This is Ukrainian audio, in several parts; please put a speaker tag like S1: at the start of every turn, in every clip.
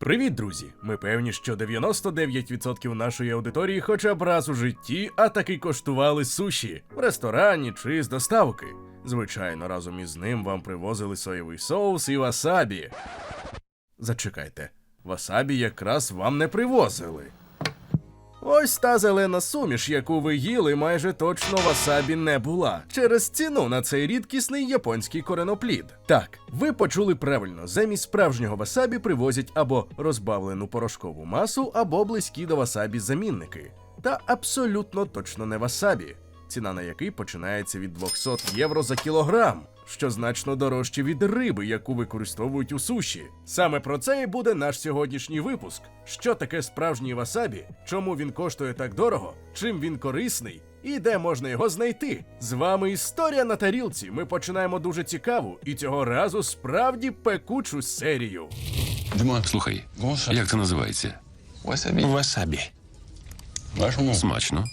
S1: Привіт, друзі! Ми певні, що 99% нашої аудиторії хоча б раз у житті, а таки коштували суші в ресторані чи з доставки. Звичайно, разом із ним вам привозили соєвий соус і васабі. Зачекайте, васабі якраз вам не привозили. Ось та зелена суміш, яку ви їли, майже точно васабі не була через ціну на цей рідкісний японський кореноплід. Так, ви почули правильно, замість справжнього васабі привозять або розбавлену порошкову масу, або близькі до васабі замінники. Та абсолютно точно не васабі, ціна на який починається від 200 євро за кілограм. Що значно дорожче від риби, яку використовують у суші. Саме про це і буде наш сьогоднішній випуск. Що таке справжній васабі, чому він коштує так дорого, чим він корисний і де можна його знайти. З вами історія на тарілці. Ми починаємо дуже цікаву і цього разу справді пекучу серію.
S2: Димон,
S3: Слухай, як це називається?
S2: васабі.
S4: Васабі.
S2: Вашому.
S3: Смачно.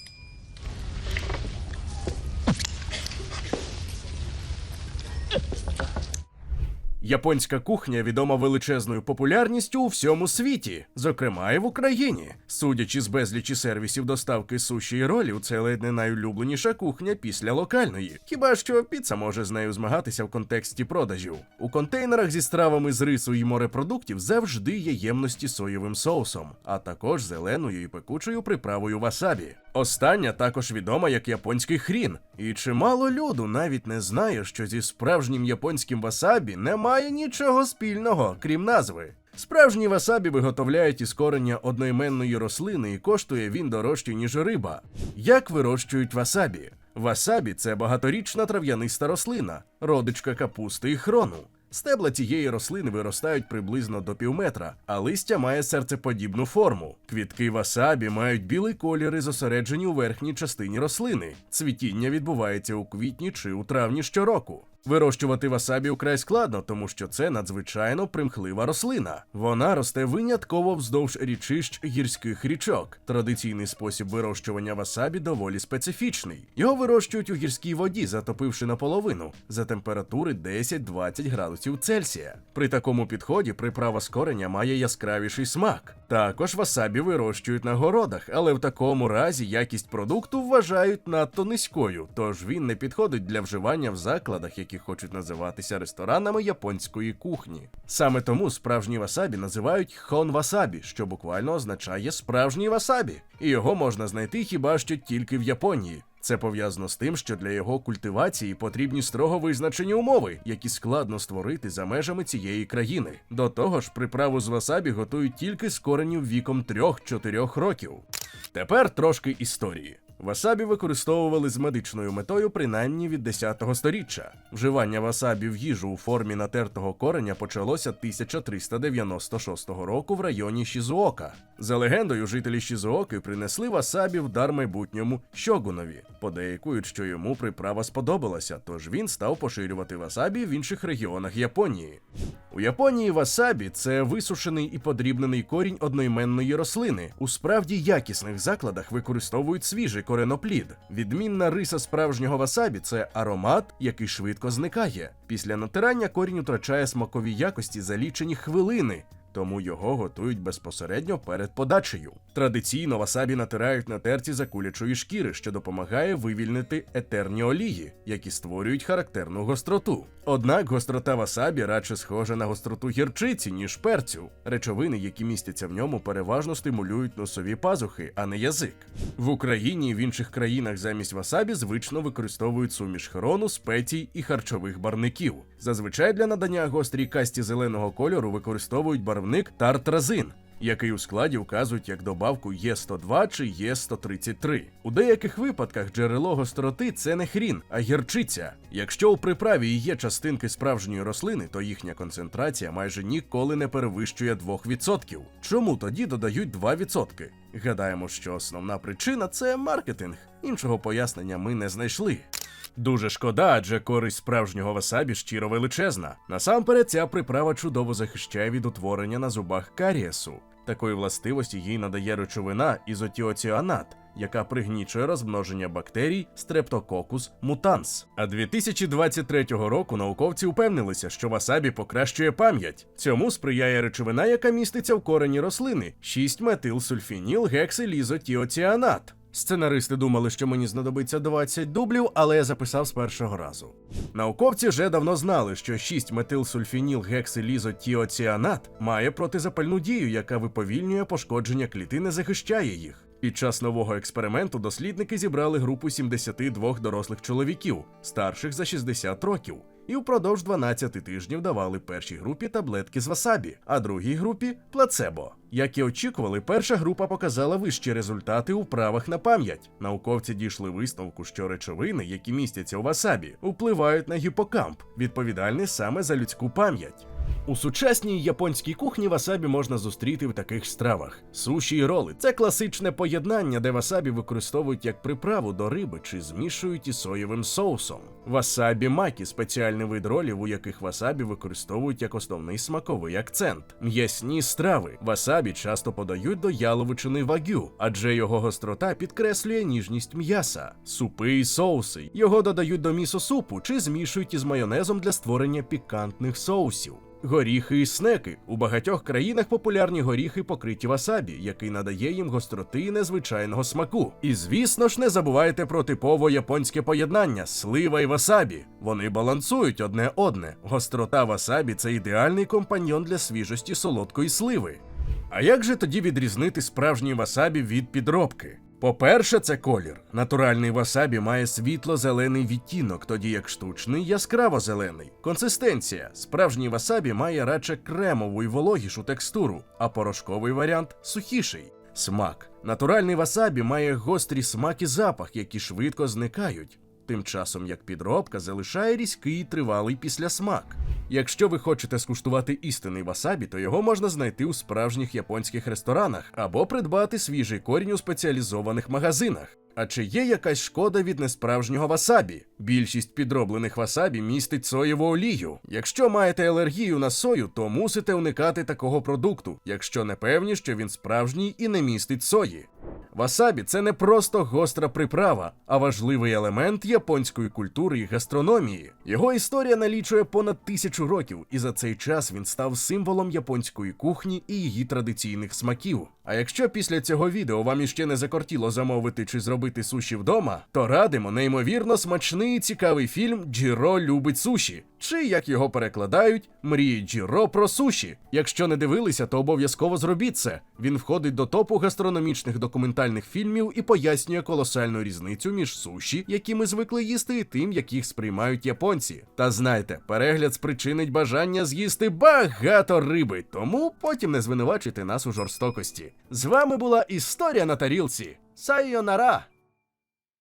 S1: Японська кухня відома величезною популярністю у всьому світі, зокрема і в Україні. Судячи з безлічі сервісів доставки суші і ролів, це ледь не найулюбленіша кухня після локальної. Хіба що піца може з нею змагатися в контексті продажів. У контейнерах зі стравами з рису і морепродуктів завжди є ємності соєвим соусом, а також зеленою і пекучою приправою васабі. Остання також відома як японський хрін, і чимало люду навіть не знає, що зі справжнім японським васабі немає нічого спільного, крім назви. Справжній васабі виготовляють із корення одноіменної рослини, і коштує він дорожче, ніж риба. Як вирощують васабі? Васабі це багаторічна трав'яниста рослина, родичка капусти і хрону. Стебла цієї рослини виростають приблизно до півметра, а листя має серцеподібну форму. Квітки васабі мають білий колір зосереджені у верхній частині рослини. Цвітіння відбувається у квітні чи у травні щороку. Вирощувати васабі украй складно, тому що це надзвичайно примхлива рослина. Вона росте винятково вздовж річищ гірських річок. Традиційний спосіб вирощування васабі доволі специфічний. Його вирощують у гірській воді, затопивши наполовину за температури 10-20 градусів Цельсія. При такому підході приправа з кореня має яскравіший смак. Також васабі вирощують на городах, але в такому разі якість продукту вважають надто низькою, тож він не підходить для вживання в закладах, які хочуть називатися ресторанами японської кухні. Саме тому справжній васабі називають хон васабі, що буквально означає справжній васабі, і його можна знайти хіба що тільки в Японії. Це пов'язано з тим, що для його культивації потрібні строго визначені умови, які складно створити за межами цієї країни. До того ж, приправу з васабі готують тільки з коренів віком 3-4 років. Тепер трошки історії. Васабі використовували з медичною метою принаймні від 10 сторіччя. Вживання васабі в їжу у формі натертого кореня почалося 1396 року в районі Шізуока. За легендою, жителі Шізуоки принесли васабі в дар майбутньому щогунові. Подейкують, що йому приправа сподобалася, тож він став поширювати васабі в інших регіонах Японії. У Японії васабі це висушений і подрібнений корінь одноіменної рослини. У справді якісних закладах використовують свіжий кореноплід. Відмінна риса справжнього васабі це аромат, який швидко зникає. Після натирання корінь втрачає смакові якості за лічені хвилини. Тому його готують безпосередньо перед подачею. Традиційно васабі натирають на терці закулячої шкіри, що допомагає вивільнити етерні олії, які створюють характерну гостроту. Однак гострота васабі радше схожа на гостроту гірчиці, ніж перцю. Речовини, які містяться в ньому, переважно стимулюють носові пазухи, а не язик. В Україні і в інших країнах замість васабі звично використовують суміш хрону, спецій і харчових барників. Зазвичай для надання гострій касті зеленого кольору використовують барвник тартразин, який у складі вказують як добавку Є102 чи Є133. У деяких випадках джерело гостроти це не хрін, а гірчиця. Якщо у приправі є частинки справжньої рослини, то їхня концентрація майже ніколи не перевищує 2%. Чому тоді додають 2%? Гадаємо, що основна причина це маркетинг. Іншого пояснення ми не знайшли. Дуже шкода, адже користь справжнього васабі щиро величезна. Насамперед, ця приправа чудово захищає від утворення на зубах карієсу. Такої властивості їй надає речовина ізотіоціанат, яка пригнічує розмноження бактерій Streptococcus mutans. А 2023 року науковці упевнилися, що васабі покращує пам'ять. Цьому сприяє речовина, яка міститься в корені рослини 6-метилсульфініл гекселізотіоціанат. Сценаристи думали, що мені знадобиться 20 дублів, але я записав з першого разу. Науковці вже давно знали, що 6-метилсульфініл гекселізотіоціанат має протизапальну дію, яка виповільнює пошкодження клітини, захищає їх. Під час нового експерименту дослідники зібрали групу 72 дорослих чоловіків, старших за 60 років, і впродовж 12 тижнів давали першій групі таблетки з васабі, а другій групі плацебо. Як і очікували, перша група показала вищі результати у вправах на пам'ять. Науковці дійшли висновку, що речовини, які містяться у васабі, впливають на гіпокамп, відповідальний саме за людську пам'ять. У сучасній японській кухні васабі можна зустріти в таких стравах: суші і роли це класичне поєднання, де васабі використовують як приправу до риби чи змішують із соєвим соусом. Васабі макі спеціальний вид ролів, у яких васабі використовують як основний смаковий акцент. М'ясні страви васабі часто подають до яловичини вагю, адже його гострота підкреслює ніжність м'яса. Супи і соуси його додають до місо-супу чи змішують із майонезом для створення пікантних соусів. Горіхи і снеки у багатьох країнах популярні горіхи покриті васабі, який надає їм гостроти і незвичайного смаку. І звісно ж, не забувайте про типово японське поєднання слива і васабі. Вони балансують одне одне. Гострота васабі це ідеальний компаньйон для свіжості солодкої сливи. А як же тоді відрізнити справжній васабі від підробки? По-перше, це колір. Натуральний васабі має світло-зелений відтінок, тоді як штучний яскраво-зелений. Консистенція. Справжній васабі має радше кремову і вологішу текстуру, а порошковий варіант сухіший. Смак. Натуральний васабі має гострі смак і запах, які швидко зникають. Тим часом як підробка залишає різкий і тривалий післясмак. Якщо ви хочете скуштувати істинний васабі, то його можна знайти у справжніх японських ресторанах або придбати свіжий корінь у спеціалізованих магазинах. А чи є якась шкода від несправжнього васабі? Більшість підроблених васабі містить соєву олію. Якщо маєте алергію на сою, то мусите уникати такого продукту, якщо не певні, що він справжній і не містить сої. Васабі це не просто гостра приправа, а важливий елемент японської культури і гастрономії. Його історія налічує понад тисячу років, і за цей час він став символом японської кухні і її традиційних смаків. А якщо після цього відео вам іще не закортіло замовити чи зробити суші вдома, то радимо неймовірно смачний і цікавий фільм Джіро любить суші. Чи як його перекладають, мрії Джіро про суші. Якщо не дивилися, то обов'язково зробіть це. Він входить до топу гастрономічних документальних фільмів і пояснює колосальну різницю між суші, які ми звикли їсти, і тим, яких сприймають японці. Та знайте, перегляд спричинить бажання з'їсти багато риби, тому потім не звинувачуйте нас у жорстокості. З вами була історія на тарілці. Сайонара!